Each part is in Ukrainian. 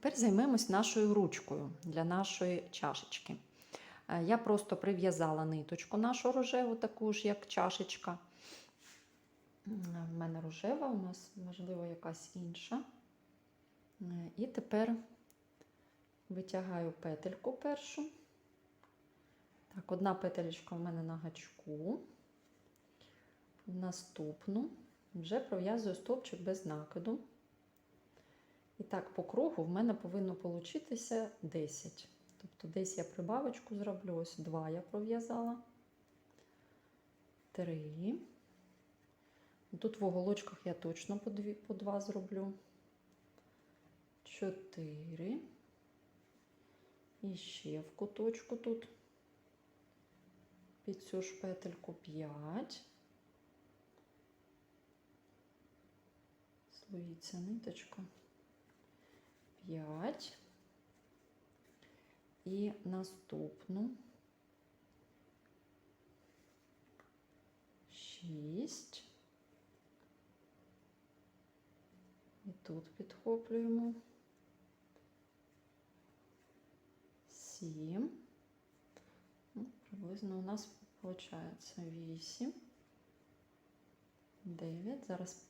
Тепер займемось нашою ручкою для нашої чашечки. Е, Я просто прив'язала ниточку нашу рожеву, таку ж, як чашечка. М, В мене рожева, у нас, можливо, якась інша. Е, І тепер витягаю петельку першу. Так, одна петелечка в мене на гачку. Наступну вже пров'язую стовпчик без накиду. І так, по кругу в мене повинно получитися 10. Тобто десь я прибавочку зроблю, ось 2 я пров'язала. 3. Тут в уголочках я точно по 2, по 2 зроблю. 4. І ще в куточку тут під цю ж петельку 5. Слоїться ниточка. 5. І наступну 6. І тут підхоплюємо. 7. Ну, приблизно у нас виходить 8. 9. Зараз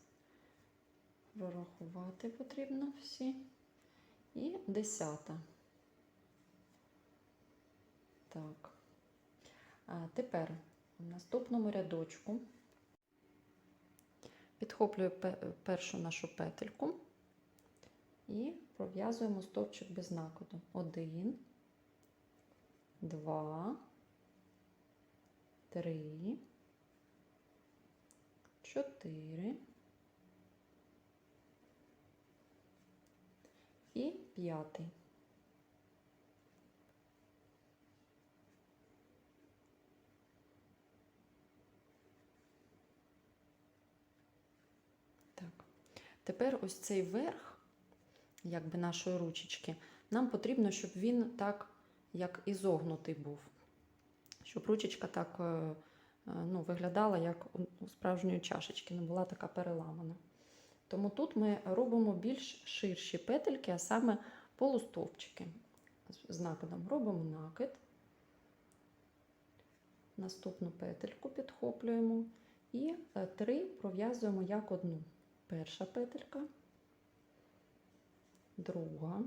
прорахувати потрібно всі. І десята. Так. А тепер в наступному рядочку підхоплюю першу нашу петельку і пров'язуємо стовпчик без накиду. Один, два, три, чотири. І п'ятий. Так. Тепер ось цей верх, якби нашої ручечки, нам потрібно, щоб він так, як ізогнутий був. Щоб ручечка так е, е, ну, виглядала, як у у справжньої чашечки, не була така переламана. Тому тут ми робимо більш ширші петельки, а саме полустовпчики. З- накидом робимо накид. Наступну петельку підхоплюємо і е, три пров'язуємо як одну. Перша петелька, друга,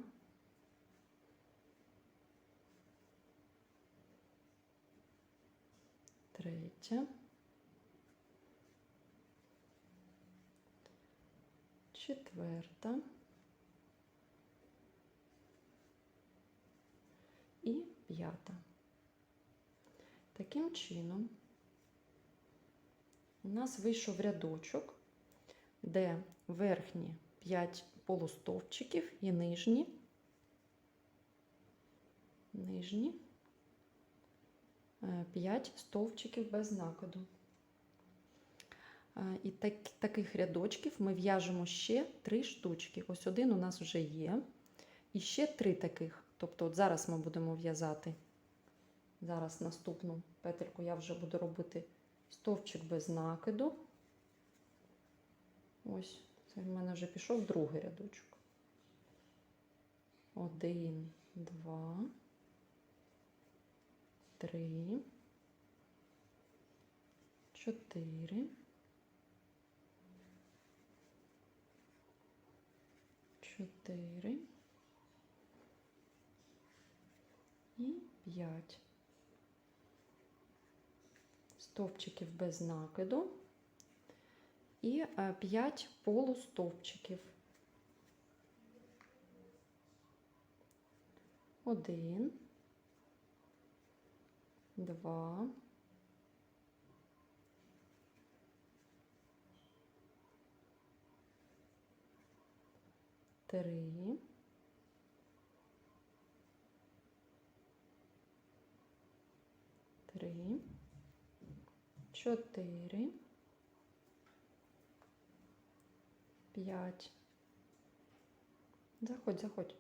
третя, четверта і п'ята. Таким чином у нас вийшов рядочок, де верхні 5 полустовпчиків і нижні, нижні 5 стовпчиків без накиду. І так, таких рядочків ми в'яжемо ще 3 штучки. Ось один у нас вже є. І ще 3 таких. Тобто, от зараз ми будемо в'язати. Зараз наступну петельку я вже буду робити стовпчик без накиду. Ось, це в мене вже пішов другий рядочок. Один, два, три, чотири, чотири. І п'ять. Стовпчиків без накиду. І 5 полустовпчиків. Один, два, три, три, чотири, п'ять. Заходь, заходь.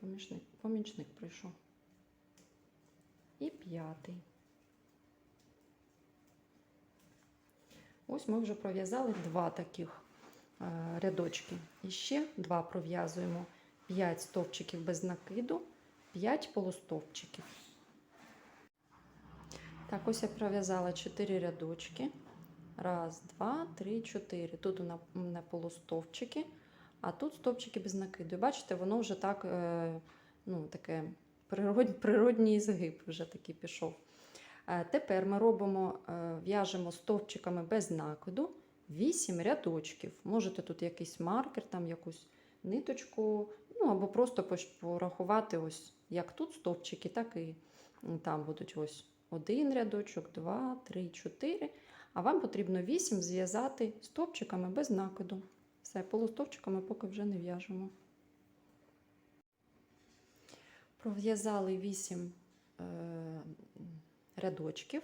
Помічник, помічник прийшов. І п'ятий. Ось ми вже пров'язали два таких рядочки. І ще два пров'язуємо 5 стовпчиків без накиду, 5 полустовпчиків. Так, ось я пров'язала 4 рядочки. Раз, два, три, чотири. Тут у мене полустовпчики, а тут стовпчики без накиду. І бачите, воно вже так, е, ну, таке природ, природній згиб вже такий пішов. Е, Тепер ми робимо, е, в'яжемо стовпчиками без накиду 8 рядочків. Можете тут якийсь маркер, там якусь ниточку, ну або просто порахувати, ось як тут стовпчики, так і там будуть ось один рядочок, два, три, чотири. А вам потрібно 8 зв'язати стовпчиками без накиду. Все, полустовпчиками поки вже не в'яжемо. Пров'язали 8 е, рядочків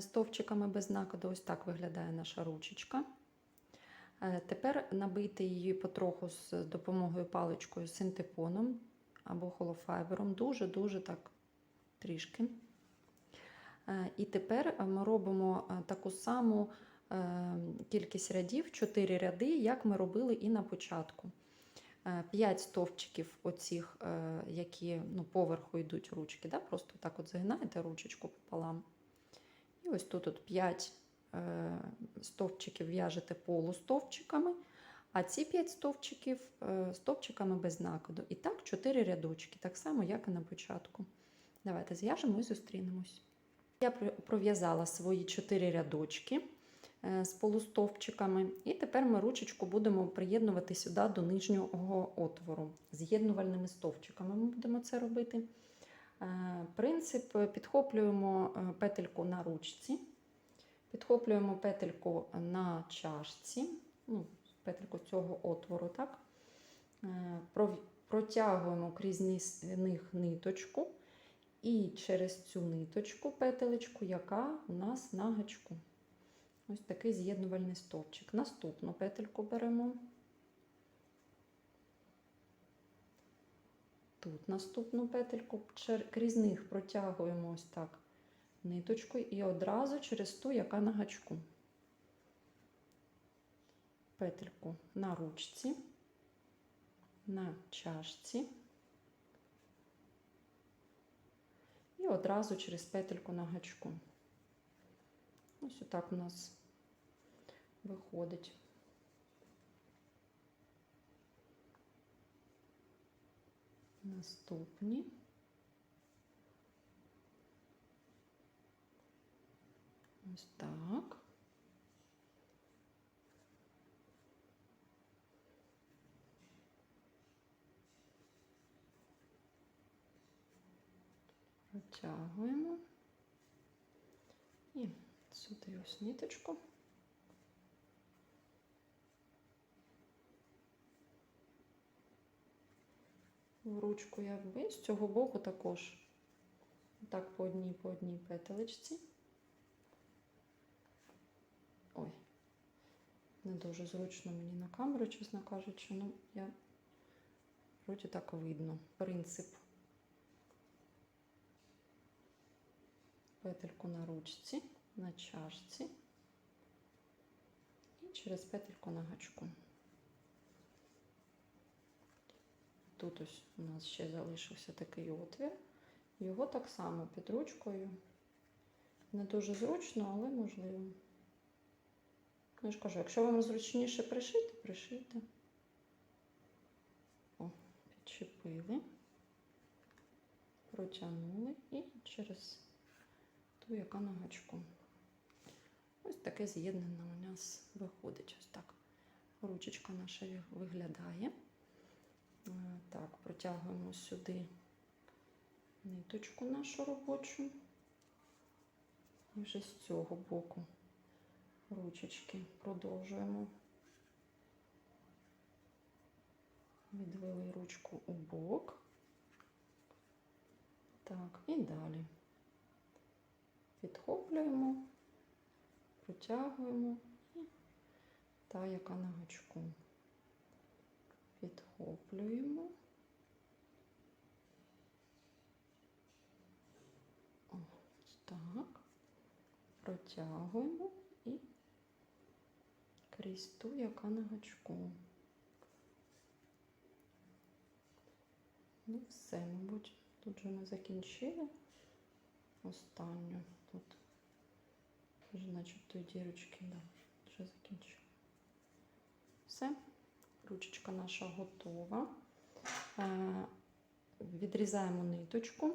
стовпчиками без накиду. Ось так виглядає наша ручечка. Е, Тепер набийте її потроху з допомогою паличкою синтепоном або холофайбером. Дуже-дуже так трішки. Е, І тепер ми робимо е, таку саму е, кількість рядів, 4 ряди, як ми робили і на початку. 5 стовпчиків, оцих, е, які ну, поверху йдуть ручки. Да? Просто так от загинаєте ручечку пополам. Ось тут от 5 стовпчиків в'яжете полустовпчиками, а ці 5 стовпчиків е, стовпчиками без накиду. І так 4 рядочки, так само, як і на початку. Давайте зв'яжемо і зустрінемось. Я про- пров'язала свої 4 рядочки е, з полустовпчиками, і тепер ми ручечку будемо приєднувати сюди до нижнього отвору. З'єднувальними стовпчиками ми будемо це робити. Е, Принцип е, підхоплюємо е, петельку на ручці, підхоплюємо петельку на чашці, ну, петельку цього отвору, так? Протягуємо крізь них ниточку і через цю ниточку, петелечку, яка у нас на гачку. Ось такий з'єднувальний стовпчик. Наступну петельку беремо. Тут наступну петельку, крізь них протягуємо ось так ниточку і одразу через ту, яка на гачку. Петельку на ручці, на чашці. І одразу через петельку на гачку. Ось отак у нас виходить. Наступні. Ось так. Протягуємо. І сюди ось ниточку. Ручку якби, з цього боку також. Так, по одній, по одній петелечці. Ой, не дуже зручно мені на камеру, чесно кажучи, ну я вроді так видно. Принцип. Петельку на ручці, на чашці і через петельку на гачку. Тут ось у нас ще залишився такий отвір. Його так само під ручкою. Не дуже зручно, але можливо. Ну, я ж кажу, якщо вам зручніше пришити, пришийте. О, підчепили, протягнули і через ту, яка на гачку. Ось таке з'єднання у нас виходить. Ось так. Ручечка наша виглядає. Е, Так, протягуємо сюди ниточку нашу робочу. І вже з цього боку ручечки продовжуємо. Відвели ручку у бок. Так, і далі. Підхоплюємо, протягуємо і та, яка на гачку. Підхоплюємо. Ось так. Протягуємо і крізь ту, яка на гачку. Ну, все, мабуть, тут вже ми закінчили. Останню тут. Вже начебто дірочки, да, вже закінчили. Все, ручечка наша готова. Е, Відрізаємо ниточку,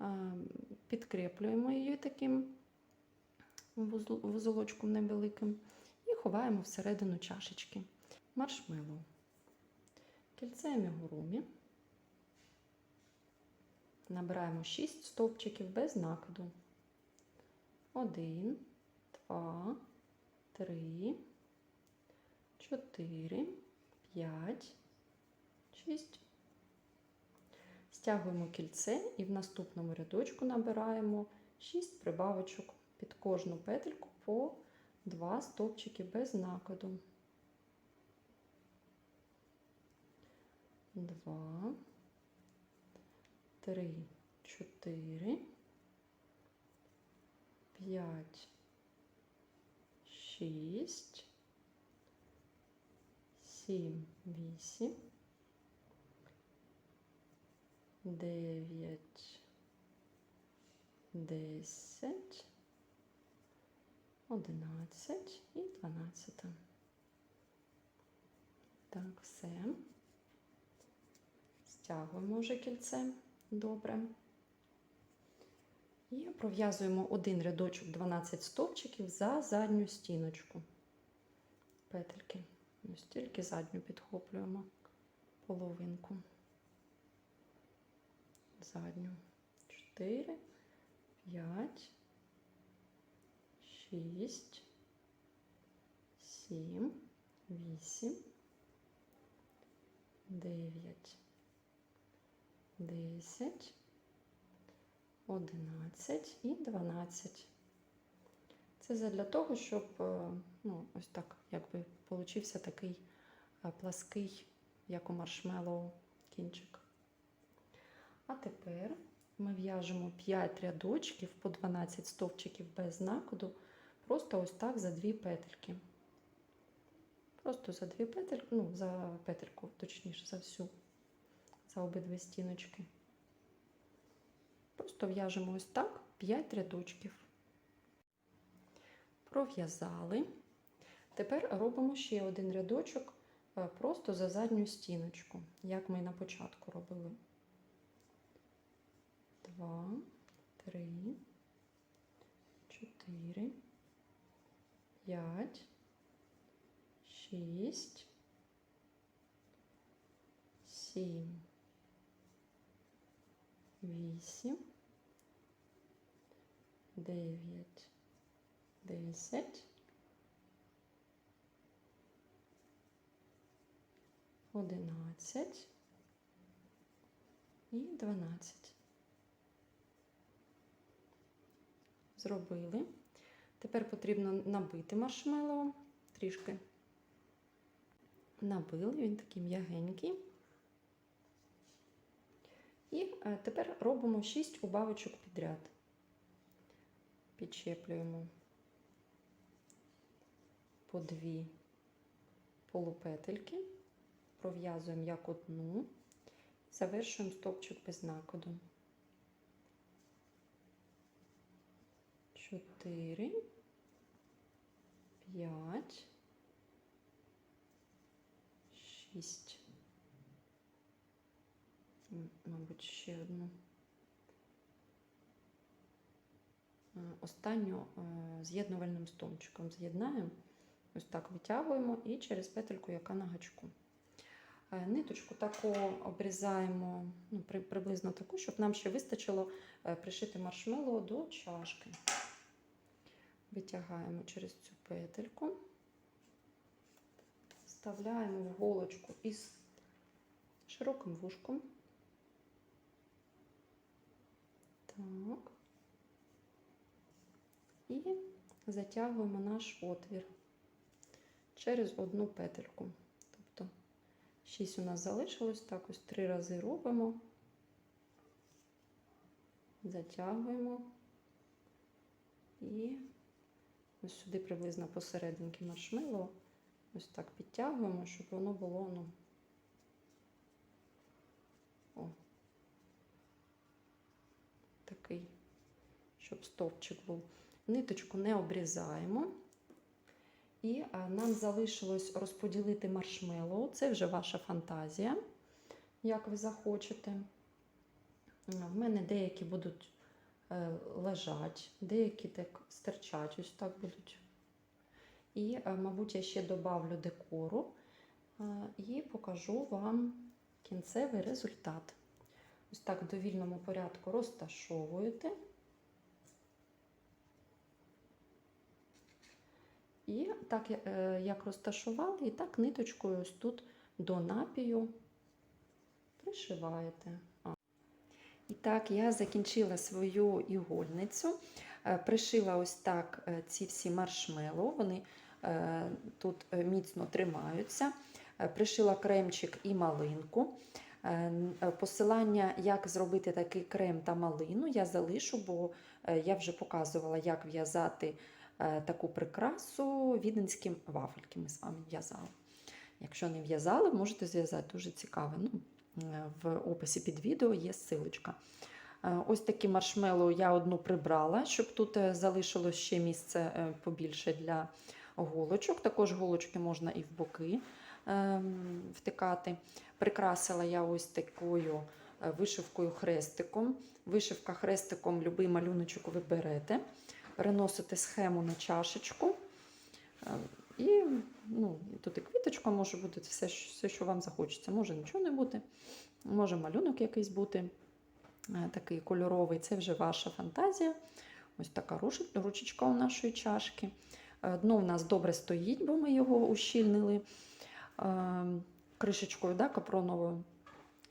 е, підкріплюємо її таким вузолочком невеликим і ховаємо всередину чашечки. Маршмеллоу. Кільце амігурумі. Набираємо 6 стовпчиків без накиду. 1, 2, 3, 4, 5, 6. Стягуємо кільце і в наступному рядочку набираємо 6 прибавочок під кожну петельку по 2 стовпчики без накиду. 2, 3, 4, 5, 6, 7, 8, 9, 10, 11 і 12. Так, все. Стягуємо вже кільце добре. І пров'язуємо один рядочок 12 стовпчиків за задню стіночку. Петельки. Ось тільки задню підхоплюємо половинку. Задню. 4, 5, 6, 7, 8, 9, 10, 11 і 12. Це задля того, щоб е, ну, ось так, якби получився такий е, плаский, як у маршмеллоу кінчик. А тепер ми в'яжемо 5 рядочків по 12 стовпчиків без накиду, просто ось так за дві петельки. Просто за дві петельки, ну, за петельку, точніше, за всю, за обидві стіночки. Просто в'яжемо ось так 5 рядочків. Пров'язали. Тепер робимо ще один рядочок е, просто за задню стіночку, як ми на початку робили. 2, 3, 4, 5, 6, 7, 8, 9, 10, 11 і 12. Зробили. Тепер потрібно набити маршмеллоу трішки. Набили, він такий м'ягенький. І е, тепер робимо 6 убавочок підряд. Підчеплюємо по дві полупетельки, пров'язуємо як одну, завершуємо стовпчик без накиду. 4, 5, 6. Мабуть, ще одну. Е, Останню е, з'єднувальним стовпчиком з'єднаємо, ось так витягуємо і через петельку, яка на гачку. Е, Ниточку таку обрізаємо ну, при- приблизно таку, щоб нам ще вистачило е, пришити маршмеллоу до чашки. Витягаємо через цю петельку, вставляємо в голочку із широким вушком. Так. І затягуємо наш отвір через одну петельку. Тобто 6 у нас залишилось, так ось три рази робимо, затягуємо і ось сюди приблизно посерединки маршмеллоу. Ось так підтягуємо, щоб воно було, ну. О. Такий, щоб стовпчик був. Ниточку не обрізаємо. І нам залишилось розподілити маршмеллоу. Це вже ваша фантазія, як ви захочете. В мене деякі будуть е, лежать, деякі так стирчать, ось так будуть. І, е, мабуть, я ще добавлю декору е, і покажу вам кінцевий результат. Ось так в довільному порядку розташовуєте. І так, е, як розташували, і так ниточкою ось тут до напію пришиваєте. І так, я закінчила свою ігольницю. Е, Пришила ось так е, ці всі маршмеллоу, вони тут міцно тримаються. Пришила кремчик і малинку. Посилання, як зробити такий крем та малину, я залишу, бо я вже показувала, як в'язати таку прикрасу віденським вафельки. Ми з вами в'язали. Якщо не в'язали, можете зв'язати дуже цікаве. Ну, е, в описі під відео є ссылочка. Е, Ось такі маршмеллоу я одну прибрала, щоб тут е, залишилось ще місце е, побільше для голочок. Також голочки можна і в боки ем, втикати. Прикрасила я ось такою е, вишивкою хрестиком. Вишивка хрестиком, любий малюночок ви берете, переносите схему на чашечку. е, І ну, тут і квіточка може бути, все, все, що вам захочеться. Може нічого не бути, може малюнок якийсь бути е, такий кольоровий. Це вже ваша фантазія. Ось така ручечка у нашої чашки. Е, Дно в нас добре стоїть, бо ми його ущільнили е, кришечкою да, капроновою.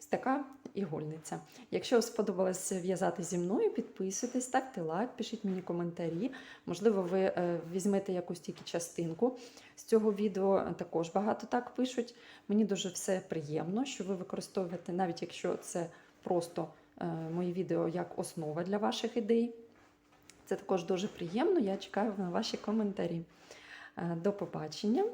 Така ігольниця. Якщо сподобалось в'язати зі мною, підписуйтесь, ставте лайк, пишіть мені коментарі. Можливо, ви е, візьмете якусь тільки частинку з цього відео. Також багато так пишуть. Мені дуже все приємно, що ви використовуєте, навіть якщо це просто е, мої відео як основа для ваших ідей. Це також дуже приємно. Я чекаю на ваші коментарі. Е, До побачення.